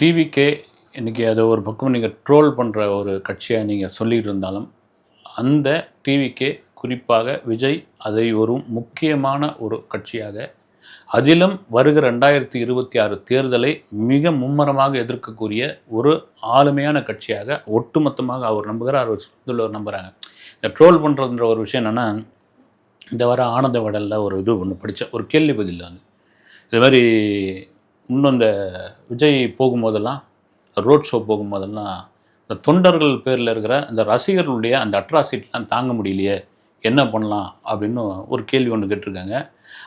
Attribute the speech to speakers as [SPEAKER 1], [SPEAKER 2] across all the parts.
[SPEAKER 1] டிவிக்கே இன்றைக்கி அதை ஒரு பக்கம் நீங்கள் ட்ரோல் பண்ணுற ஒரு கட்சியாக நீங்கள் சொல்லிகிட்டு இருந்தாலும் அந்த டிவிக்கே குறிப்பாக விஜய் அதை ஒரு முக்கியமான ஒரு கட்சியாக அதிலும் வருகிற ரெண்டாயிரத்தி இருபத்தி ஆறு தேர்தலை மிக மும்மரமாக எதிர்க்கக்கூடிய ஒரு ஆளுமையான கட்சியாக ஒட்டுமொத்தமாக அவர் நம்புகிறார் அவர் சுற்றுள்ளவர் நம்புகிறாங்க இந்த ட்ரோல் பண்ணுறதுன்ற ஒரு விஷயம் என்னென்னா இந்த வர ஆனந்த வடலில் ஒரு இது ஒன்று படித்தேன் ஒரு கேள்வி பதில் இது மாதிரி இன்னும் இந்த விஜய் போகும்போதெல்லாம் ரோட் ஷோ போகும்போதெல்லாம் இந்த தொண்டர்கள் பேரில் இருக்கிற அந்த ரசிகர்களுடைய அந்த அட்ராசிட்டிலாம் தாங்க முடியலையே என்ன பண்ணலாம் அப்படின்னு ஒரு கேள்வி ஒன்று கேட்டிருக்காங்க.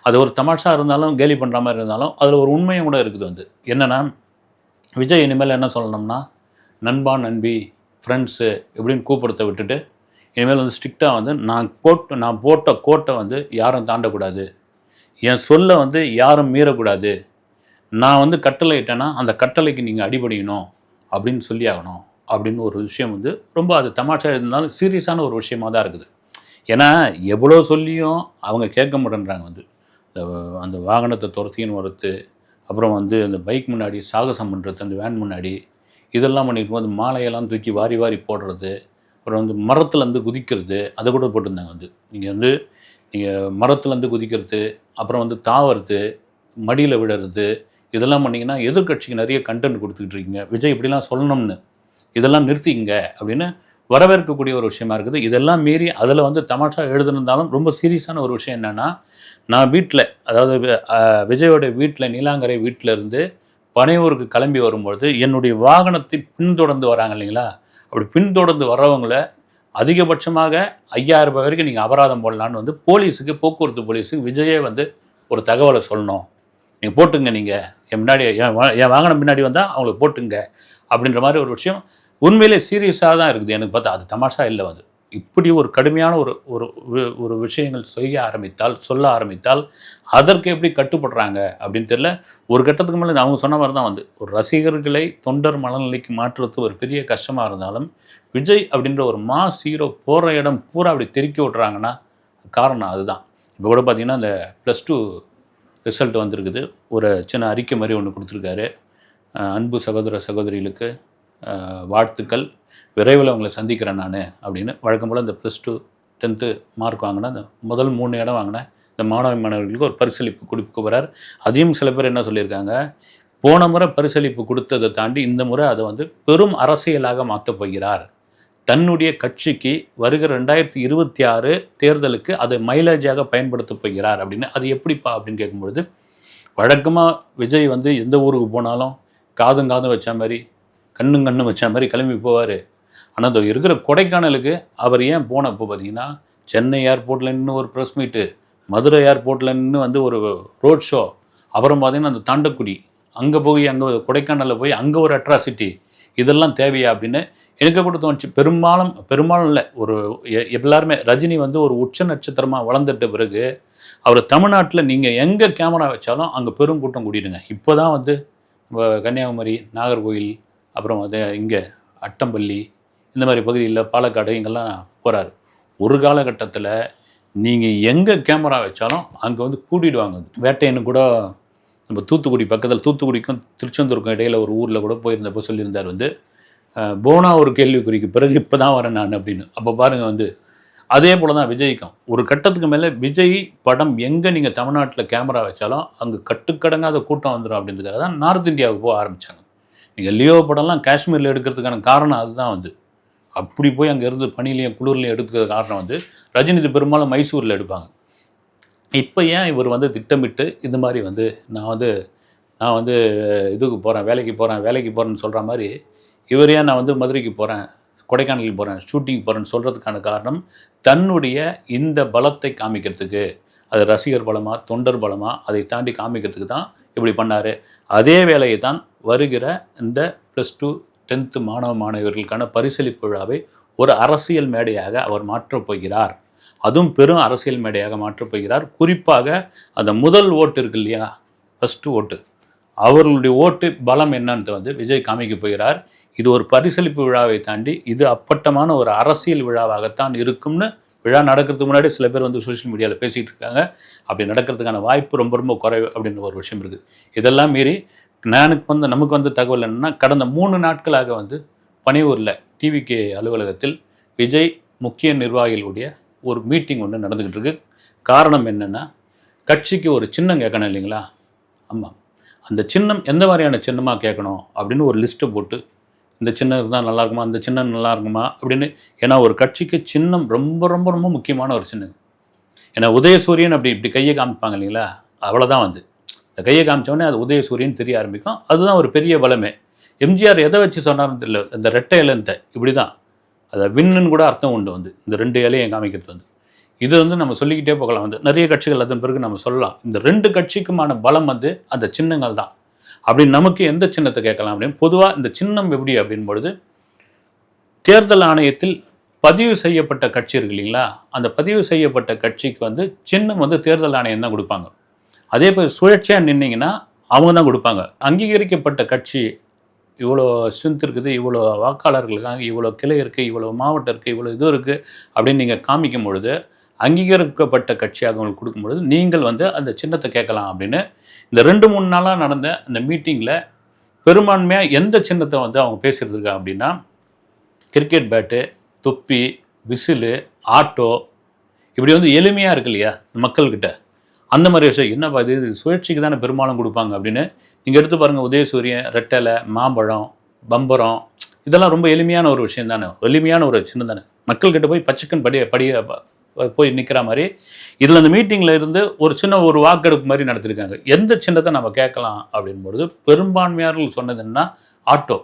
[SPEAKER 1] அது ஒரு தமாஷா இருந்தாலும் கேலி பண்ணுற மாதிரி இருந்தாலும் அதில் ஒரு உண்மையும் கூட இருக்குது வந்து. என்னென்னா விஜய் இனிமேல் என்ன சொல்லணும்னா நண்பா நண்பி ஃப்ரெண்ட்ஸு இப்படின்னு கூப்பிடுறத விட்டுட்டு இனிமேல் வந்து ஸ்ட்ரிக்டாக வந்து நான் போட்டு நான் போட்ட கோட்டை வந்து யாரும் தாண்டக்கூடாது. என் சொல்லை வந்து யாரும் மீறக்கூடாது. நான் வந்து கட்டளை இட்டேன்னா அந்த கட்டளைக்கு நீங்கள் அடிபடியணும் அப்படின்னு சொல்லி ஆகணும். அப்படின்னு ஒரு விஷயம் வந்து ரொம்ப அது தமாஷா இருந்தாலும் சீரியஸான ஒரு விஷயமா தான் இருக்குது. ஏன்னா எவ்வளோ சொல்லியும் அவங்க கேட்க மாட்டேன்றாங்க வந்து. இந்த அந்த வாகனத்தை துரத்தின்னு வரத்து அப்புறம் வந்து அந்த பைக் முன்னாடி சாகசம் பண்ணுறது அந்த வேன் முன்னாடி இதெல்லாம் பண்ணிட்டு போது மாலையெல்லாம் தூக்கி வாரி வாரி போடுறது அப்புறம் வந்து மரத்துலேருந்து குதிக்கிறது அதை கூட போட்டிருந்தாங்க வந்து. நீங்கள் வந்து நீங்கள் மரத்துலேருந்து குதிக்கிறது அப்புறம் வந்து தாவறது மடியில் விடுறது இதெல்லாம் பண்ணிங்கன்னா எதிர்க்கட்சிக்கு நிறைய கண்டென்ட் கொடுத்துக்கிட்டு இருக்கீங்க. விஜய் இப்படிலாம் சொல்லணும்னு. இதெல்லாம் நிறுத்திங்க அப்படின்னு வரவேற்கக்கூடிய ஒரு விஷயமா இருக்குது. இதெல்லாம் மீறி அதில் வந்து தமாஷா எழுதுனிருந்தாலும் ரொம்ப சீரியஸான ஒரு விஷயம் என்னென்னா நான் வீட்டில் அதாவது வி- விஜயோட வீட்டில் நீலாங்கரை வீட்டில் இருந்து பனையூருக்கு கிளம்பி வரும்பொழுது என்னுடைய வாகனத்தை பின்தொடர்ந்து வராங்க இல்லைங்களா? அப்படி பின்தொடர்ந்து வர்றவங்கள அதிகபட்சமாக ஐயாயிரம் ரூபாய் வரைக்கும் நீங்கள் அபராதம் போடலான்னு வந்து போலீஸுக்கு போக்குவரத்து போலீஸுக்கு விஜயே வந்து ஒரு தகவலை சொல்லணும். நீங்கள் போட்டுங்க நீங்கள் என் முன்னாடி என் வா- என் வாகனம் பின்னாடி வந்தால் அவங்களுக்கு போட்டுங்க. அப்படின்ற மாதிரி ஒரு விஷயம் உண்மையிலே சீரியஸாக தான் இருக்குது. எனக்கு பார்த்தா அது தமாஷா இல்லை அது. இப்படி ஒரு கடுமையான ஒரு ஒரு ஒரு விஷயங்கள் செய்ய ஆரம்பித்தால் சொல்ல ஆரம்பித்தால் அதற்கு எப்படி கட்டுப்படுறாங்க அப்படின்னு தெரியல. ஒரு கட்டத்துக்கு மேலே அவங்க சொன்ன மாதிரி தான் வந்து. ஒரு ரசிகர்களை தொண்டர் மனநிலைக்கு மாற்றுறது ஒரு பெரிய கஷ்டமாக இருந்தாலும் விஜய் அப்படின்ற ஒரு மாஸ் ஹீரோ போகிற இடம் பூரா அப்படி தெருக்கி விட்றாங்கன்னா காரணம் அதுதான். இப்போ கூட பார்த்தீங்கன்னா இந்த ப்ளஸ் டூ ரிசல்ட் வந்திருக்குது. ஒரு சின்ன அறிக்கை மாதிரி ஒன்று கொடுத்துருக்காரு. அன்பு சகோதர சகோதரிகளுக்கு வாழ்த்துக்கள். விரைவில் உங்களை சந்திக்கிறேன் நான் அப்படின்னு. வழக்கம் போல் இந்த ப்ளஸ் டூ டென்த்து மார்க் வாங்கினா அந்த முதல் மூணு இடம் வாங்கின இந்த மாணவ மாணவர்களுக்கு ஒரு பரிசளிப்பு கொடுக்க போகிறார் அதையும் சில பேர் என்ன சொல்லியிருக்காங்க? போன முறை பரிசளிப்பு கொடுத்ததை தாண்டி இந்த முறை அதை வந்து பெரும் அரசியலாக மாற்றப் போகிறார். தன்னுடைய கட்சிக்கு வருகிற ரெண்டாயிரத்தி இருபத்தி ஆறு தேர்தலுக்கு அதை மைலேஜாக பயன்படுத்தப் போகிறார் அப்படின்னு. அது எப்படிப்பா அப்படின்னு கேட்கும்பொழுது வழக்கமாக விஜய் வந்து எந்த ஊருக்கு போனாலும் காதும் காதும் வச்ச மாதிரி கண்ணும் கண்ணும் வச்ச மாதிரி கிளம்பி போவார். ஆனால் அந்த இருக்கிற கொடைக்கானலுக்கு அவர் ஏன் போனப்போ பார்த்தீங்கன்னா சென்னை ஏர்போர்ட்டில் நின்று ஒரு ப்ரெஸ் மீட்டு மதுரை ஏர்போர்ட்டில் நின்று வந்து ஒரு ரோட் ஷோ அப்புறம் பார்த்தீங்கன்னா அந்த தாண்டக்குடி அங்கே போய் அங்கே கொடைக்கானலில் போய் அங்கே ஒரு அட்ராசிட்டி இதெல்லாம் தேவையா அப்படின்னு எனக்கு கூட தோணுச்சு. பெரும்பாலும் பெரும்பாலும் இல்லை. ஒரு எ- எல்லாருமே ரஜினி வந்து ஒரு உச்ச நட்சத்திரமாக வளர்ந்துட்ட பிறகு அவர் தமிழ்நாட்டில் நீங்கள் எங்கே கேமரா வச்சாலும் அங்கே பெரும் கூட்டம் கூட்டிடுங்க இப்போ தான் வந்து கன்னியாகுமரி நாகர்கோயில் அப்புறம் அது இங்கே அட்டம்பள்ளி இந்த மாதிரி பகுதியில் பாலக்காடு இங்கெல்லாம் போகிறாரு ஒரு காலகட்டத்தில் நீங்கள் எங்கே கேமரா வச்சாலும் அங்கே வந்து கூட்டிடுவாங்க. வேட்டையன்னு கூட நம்ம தூத்துக்குடி பக்கத்தில் தூத்துக்குடிக்கும் திருச்செந்தூருக்கும் இடையில ஒரு ஊரில் கூட போயிருந்தப்போ சொல்லியிருந்தார் வந்து போனா ஒரு கேள்விக்குறிக்கு பிறகு இப்போ தான் வரேன் நான் அப்படின்னு. அப்போ பாருங்கள் வந்து அதே போல தான் விஜய்க்கும். ஒரு கட்டத்துக்கு மேலே விஜய் படம் எங்கே நீங்கள் தமிழ்நாட்டில் கேமரா வச்சாலும் அங்கே கட்டுக்கடங்காத கூட்டம் வந்துடும் அப்படின்றதுக்காக தான் நார்த் இந்தியாவுக்கு போக ஆரம்பித்தாங்க நீங்கள் லியோ படம்லாம் காஷ்மீரில் எடுக்கிறதுக்கான காரணம் அதுதான் வந்து. அப்படி போய் அங்கே இருந்து பனிலையும் குளிர்லையும் எடுத்துக்கிறது காரணம் வந்து ரஜினிதி பெரும்பாலும் மைசூரில் எடுப்பாங்க. இப்போ ஏன் இவர் வந்து திட்டமிட்டு இந்த மாதிரி வந்து நான் வந்து நான் வந்து இதுக்கு போகிறேன் வேலைக்கு போகிறேன் வேலைக்கு போகிறேன்னு சொல்கிற மாதிரி இவர் ஏன் நான் வந்து மதுரைக்கு போகிறேன் கொடைக்கானலுக்கு போகிறேன் ஷூட்டிங் போகிறேன்னு சொல்கிறதுக்கான காரணம் தன்னுடைய இந்த பலத்தை காமிக்கிறதுக்கு. அது ரசிகர் பலமாக தொண்டர் பலமாக அதை தாண்டி காமிக்கிறதுக்கு தான் இப்படி பண்ணார். அதே வேலையை தான் வருகிற இந்த ப்ளஸ் டூ டென்த்து மாணவ மாணவர்களுக்கான பரிசளிப்பு விழாவை ஒரு அரசியல் மேடையாக அவர் மாற்றப் போகிறார். அதுவும் பெரும் அரசியல் மேடையாக மாற்றப் போகிறார். குறிப்பாக அந்த முதல் ஓட்டு இருக்கு இல்லையா ஃபஸ்ட்டு ஓட்டு. அவர்களுடைய ஓட்டு பலம் என்னன்றது வந்து விஜய் காமிக்க போகிறார். இது ஒரு பரிசளிப்பு விழாவை தாண்டி இது அப்பட்டமான ஒரு அரசியல் விழாவாகத்தான் இருக்கும்னு விழா நடக்கிறதுக்கு முன்னாடி சில பேர் வந்து சோஷியல் மீடியாவில் பேசிகிட்டு இருக்காங்க. அப்படி நடக்கிறதுக்கான வாய்ப்பு ரொம்ப ரொம்ப குறைவு அப்படின்ற ஒரு விஷயம் இருக்குது. இதெல்லாம் மீறி எனக்கு வந்து நமக்கு வந்து தகவல் என்னன்னா கடந்த மூணு நாட்களாக வந்து பனையூரில் டிவிகே அலுவலகத்தில் விஜய் முக்கிய நிர்வாகிகளுடைய ஒரு மீட்டிங் ஒன்று நடந்துக்கிட்டு இருக்கு. காரணம் என்னென்னா கட்சிக்கு ஒரு சின்னம் கேட்கணும் இல்லைங்களா? ஆமாம் அந்த சின்னம் எந்த மாதிரியான சின்னமாக கேட்கணும் அப்படின்னு ஒரு லிஸ்ட்டை போட்டு இந்த சின்னம் இருந்தால் நல்லா இருக்குமா இந்த சின்னம் நல்லா இருக்குமா அப்படின்னு ஏன்னா ஒரு கட்சிக்கு சின்னம் ரொம்ப ரொம்ப ரொம்ப முக்கியமான ஒரு சின்னம். ஏன்னா உதயசூரியன் அப்படி இப்படி கையை காமிப்பாங்க இல்லைங்களா? அவ்வளோதான் வந்து. இந்த கையை காமிச்சோடனே அது உதயசூரியன் தெரிய ஆரம்பிக்கும். அதுதான் ஒரு பெரிய பலமே எம்ஜிஆர் எதை வச்சு சொன்னார்னு தெரியல. இந்த ரெட்டை இலந்தை இப்படி தான் அதை விண்ணுன்னு கூட அர்த்தம் உண்டு வந்து. இந்த ரெண்டு இலையை காமிக்கிறது வந்து. இது வந்து நம்ம சொல்லிக்கிட்டே போகலாம் வந்து. நிறைய கட்சிகள் அதன் பிறகு நம்ம சொல்லலாம். இந்த ரெண்டு கட்சிக்குமான பலம் வந்து அந்த சின்னங்கள் தான். அப்படி நமக்கு எந்த சின்னத்தை கேட்கலாம் அப்படின்னு? பொதுவாக இந்த சின்னம் எப்படி அப்படின் பொழுது தேர்தல் ஆணையத்தில் பதிவு செய்யப்பட்ட கட்சி இருக்கு இல்லைங்களா? அந்த பதிவு செய்யப்பட்ட கட்சிக்கு வந்து சின்னம் வந்து தேர்தல் ஆணையம் தான் கொடுப்பாங்க. அதே போய் சுழற்சியாக நின்னீங்கன்னா அவங்க தான் கொடுப்பாங்க. அங்கீகரிக்கப்பட்ட கட்சி இவ்வளோ ஸ்ட்ரென்த் இருக்குது இவ்வளோ வாக்காளர்கள் இருக்காங்க இவ்வளோ கிளை இருக்குது இவ்வளோ மாவட்டம் இருக்குது இவ்வளோ இது இருக்குது அப்படின்னு நீங்கள் காமிக்கும் பொழுது அங்கீகரிக்கப்பட்ட கட்சியாக உங்களுக்கு கொடுக்கும் பொழுது நீங்கள் வந்து அந்த சின்னத்தை கேட்கலாம் அப்படின்னு இந்த ரெண்டு மூணு நாளாக நடந்த அந்த மீட்டிங்கில் பெரும்பான்மையாக எந்த சின்னத்தை வந்து அவங்க பேசுகிறதுக்கா அப்படின்னா கிரிக்கெட் பேட்டு தொப்பி விசிலு ஆட்டோ இப்படி வந்து எளிமையாக இருக்கு இல்லையா மக்கள்கிட்ட. அந்த மாதிரி விஷயம் என்னப்பா இது? இது சுழற்சிக்கு தானே பெரும்பாலும் கொடுப்பாங்க அப்படின்னு நீங்கள் எடுத்து பாருங்கள் உதயசூரியன் ரெட்டலை மாம்பழம் பம்பரம் இதெல்லாம் ரொம்ப எளிமையான ஒரு விஷயம் தானே. எளிமையான ஒரு சின்னம் தானே. மக்கள்கிட்ட போய் பச்சைக்கன் படிய படிய போய் நிற்கிற மாதிரி. இதில் அந்த மீட்டிங்கில் இருந்து ஒரு சின்ன ஒரு வாக்கெடுப்பு மாதிரி நடத்திருக்காங்க. எந்த சின்னத்தை நம்ம கேட்கலாம் அப்படின்பொழுது பெரும்பான்மையார்கள் சொன்னது என்ன ஆட்டோ.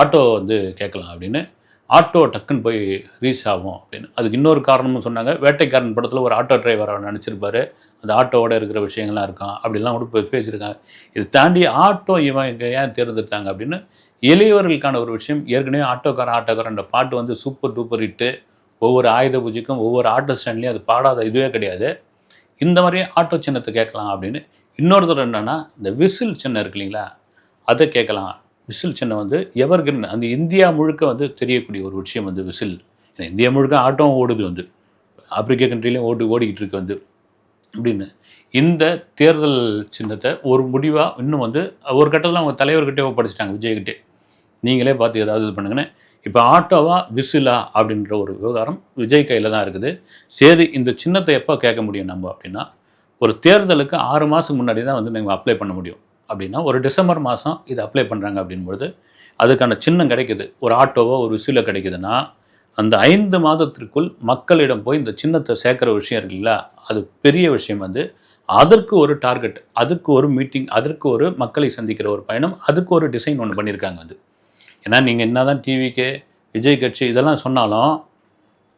[SPEAKER 1] ஆட்டோ வந்து கேட்கலாம் அப்படின்னு. ஆட்டோ டக்குன்னு போய் ரீச் ஆகும் அப்படின்னு. அதுக்கு இன்னொரு காரணமும் சொன்னாங்க. வேட்டைக்காரன் படத்தில் ஒரு ஆட்டோ டிரைவரை நினச்சிருப்பாரு அந்த ஆட்டோவோட இருக்கிற விஷயங்கள்லாம் இருக்கான் அப்படிலாம் கூட போய் பேசியிருக்காங்க. இது தாண்டி ஆட்டோ இவன் இங்கே ஏன் தேர்ந்தெடுத்தாங்க அப்படின்னு இளையவர்களுக்கான ஒரு விஷயம். ஏற்கனவே ஆட்டோக்காரன் ஆட்டோக்காரன்ற பாட்டு வந்து சூப்பர் டூப்பர் ஹிட்டு ஒவ்வொரு ஆயுத பூஜைக்கும் ஒவ்வொரு ஆட்டோ ஸ்டாண்ட்லேயும் அது பாடாத இதுவே கிடையாது. இந்த மாதிரி ஆட்டோ சின்னத்தை கேட்கலாம் அப்படின்னு இன்னொருத்தர் என்னென்னா இந்த விசில் சின்னம் இருக்கு இல்லைங்களா? அதை கேட்கலாம். விசில் சின்னம் வந்து எவர்கிரன் அந்த இந்தியா முழுக்க வந்து தெரியக்கூடிய ஒரு விஷயம் வந்து விசில். ஏன்னா இந்தியா முழுக்க ஆட்டோவும் ஓடுது வந்து. ஆப்பிரிக்க கண்ட்ரிலையும் ஓடி ஓடிக்கிட்டு இருக்கு வந்து. அப்படின்னு இந்த தேர்தல் சின்னத்தை ஒரு முடிவாக இன்னும் வந்து ஒரு கட்டத்தில் அவங்க தலைவர்கிட்டே ஒப்படைச்சிட்டாங்க விஜய்கிட்டே நீங்களே பார்த்து ஏதாவது இது பண்ணுங்கன்னு இப்போ ஆட்டோவா விசிலா அப்படின்ற ஒரு விவகாரம் விஜய் கையில் தான் இருக்குது. சரி இந்த சின்னத்தை எப்போ கேட்க முடியும் நம்ம அப்படின்னா ஒரு தேர்தலுக்கு ஆறு மாதத்துக்கு முன்னாடி தான் வந்து நீங்கள் அப்ளை பண்ண முடியும். அப்படின்னா ஒரு டிசம்பர் மாதம் இது அப்ளை பண்ணுறாங்க அப்படின்பொழுது அதுக்கான சின்னம் கிடைக்குது. ஒரு ஆட்டோவோ ஒரு விசிலோ கிடைக்குதுன்னா அந்த ஐந்து மாதத்திற்குள் மக்களிடம் போய் இந்த சின்னத்தை சேர்க்குற விஷயம் இருக்குல்ல இல்லைங்களா அது பெரிய விஷயம் வந்து அதற்கு ஒரு டார்கெட் அதுக்கு ஒரு மீட்டிங் அதற்கு ஒரு மக்களை சந்திக்கிற ஒரு பயணம் அதுக்கு ஒரு டிசைன் ஒன்று பண்ணியிருக்காங்க அது ஏன்னா நீங்கள் என்ன தான் டிவிக்கு விஜய் கட்சி இதெல்லாம் சொன்னாலும்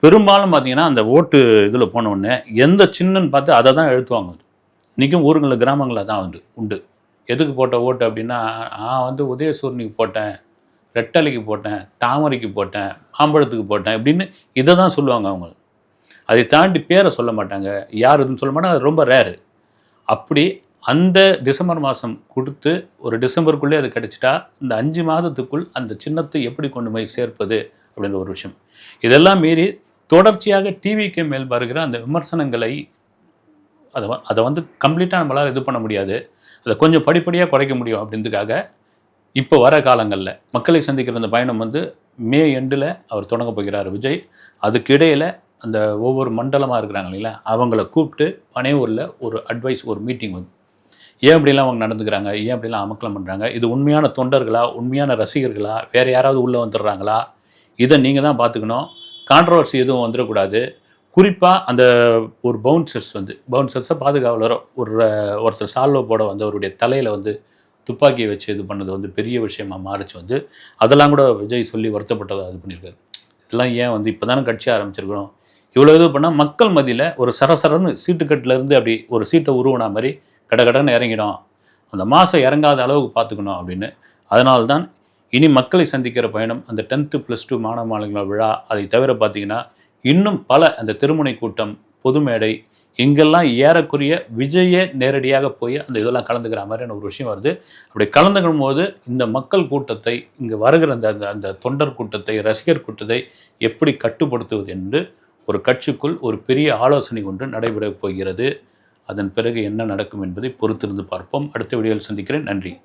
[SPEAKER 1] பெரும்பாலும் பார்த்தீங்கன்னா அந்த ஓட்டு இதில் போனவுடனே எந்த சின்னன்னு பார்த்து அதை தான் எழுத்துவாங்க. இன்றைக்கும் ஊருங்களில் கிராமங்களில் தான் வந்து உண்டு. எதுக்கு போட்ட ஓட்டு அப்படின்னா நான் வந்து உதயசூரனுக்கு போட்டேன் ரெட்டலைக்கு போட்டேன் தாமரைக்கு போட்டேன் மாம்பழத்துக்கு போட்டேன் அப்படின்னு இதை தான் சொல்லுவாங்க அவங்க. அதை தாண்டி பேரை சொல்ல மாட்டாங்க. யார் இதுன்னு சொல்ல மாட்டாங்க. அது ரொம்ப ரேரு அப்படி அந்த டிசம்பர் மாதம் கொடுத்து ஒரு டிசம்பருக்குள்ளே அது கிடச்சிட்டா இந்த அஞ்சு மாதத்துக்குள் அந்த சின்னத்தை எப்படி கொண்டு போய் சேர்ப்பது அப்படின்ற ஒரு விஷயம். இதெல்லாம் மீறி தொடர்ச்சியாக டிவிக்கு மேல் வருகிற அந்த விமர்சனங்களை அதை அதை வந்து கம்ப்ளீட்டாக நம்மளால் இது பண்ண முடியாது. அதை கொஞ்சம் படிப்படியாக குறைக்க முடியும் அப்படின்றதுக்காக இப்போ வர காலங்களில் மக்களை சந்திக்கிற அந்த பயணம் வந்து மே எண்டில் அவர் தொடங்க போகிறார் விஜய். அதுக்கு இடையில் அந்த ஒவ்வொரு மண்டலமாக இருக்கிறாங்க இல்லைங்களா? அவங்கள கூப்பிட்டு பனையூரில் ஒரு அட்வைஸ் ஒரு மீட்டிங் வந்து ஏன் இப்படிலாம் அவங்க நடந்துக்கிறாங்க? ஏன் இப்படிலாம் அமக்கலம் பண்ணுறாங்க இது உண்மையான தொண்டர்களா? உண்மையான ரசிகர்களா? வேறு யாராவது உள்ளே வந்துடுறாங்களா? இதை நீங்கள் தான் பார்த்துக்கணும். கான்ட்ரவர்சி எதுவும் வந்துடக்கூடாது. குறிப்பாக அந்த ஒரு பவுன்சர்ஸ் வந்து பவுன்சர்ஸை பாதுகாவலரோ ஒரு ஒருத்தர் சால்வோ போட வந்தவருடைய தலையில் வந்து துப்பாக்கியை வச்சு இது பண்ணது வந்து பெரிய விஷயமாக மாறிச்சு வந்து அதெல்லாம் கூட விஜய் சொல்லி வருத்தப்பட்டதை இது பண்ணியிருக்காரு. இதெல்லாம் ஏன் வந்து இப்போ தானே கட்சி ஆரம்பிச்சிருக்கிறோம்? இவ்வளோ இது பண்ணால் மக்கள் மதியில் ஒரு சரசரன்னு சீட்டுக்கட்டிலேருந்து அப்படி ஒரு சீட்டை உருவனா மாதிரி கடகடன்னு இறங்கிடும். அந்த மாதம் இறங்காத அளவுக்கு பார்த்துக்கணும் அப்படின்னு. அதனால்தான் இனி மக்களை சந்திக்கிற பயணம் அந்த டென்த்து ப்ளஸ் டூ மாணவ மாணவிகளோட விழா அதை தவிர பார்த்தீங்கன்னா இன்னும் பல அந்த திருமுனை கூட்டம் பொது மேடை இங்கெல்லாம் ஏறக்குறைய விஜயே நேரடியாக போய் அந்த இதெல்லாம் கலந்துக்கிற மாதிரியான ஒரு விஷயம் வருது. அப்படி கலந்துக்கும் போது இந்த மக்கள் கூட்டத்தை இங்கே வருகிற அந்த அந்த- அந்த தொண்டர் கூட்டத்தை ரசிகர் கூட்டத்தை எப்படி கட்டுப்படுத்துவது என்று ஒரு கட்சிக்குள் ஒரு பெரிய ஆலோசனை ஒன்று நடைபெறப் போகிறது. அதன் பிறகு என்ன நடக்கும் என்பதை பொறுத்திருந்து பார்ப்போம். அடுத்த வீடியோவில் சந்திக்கிறேன். நன்றி.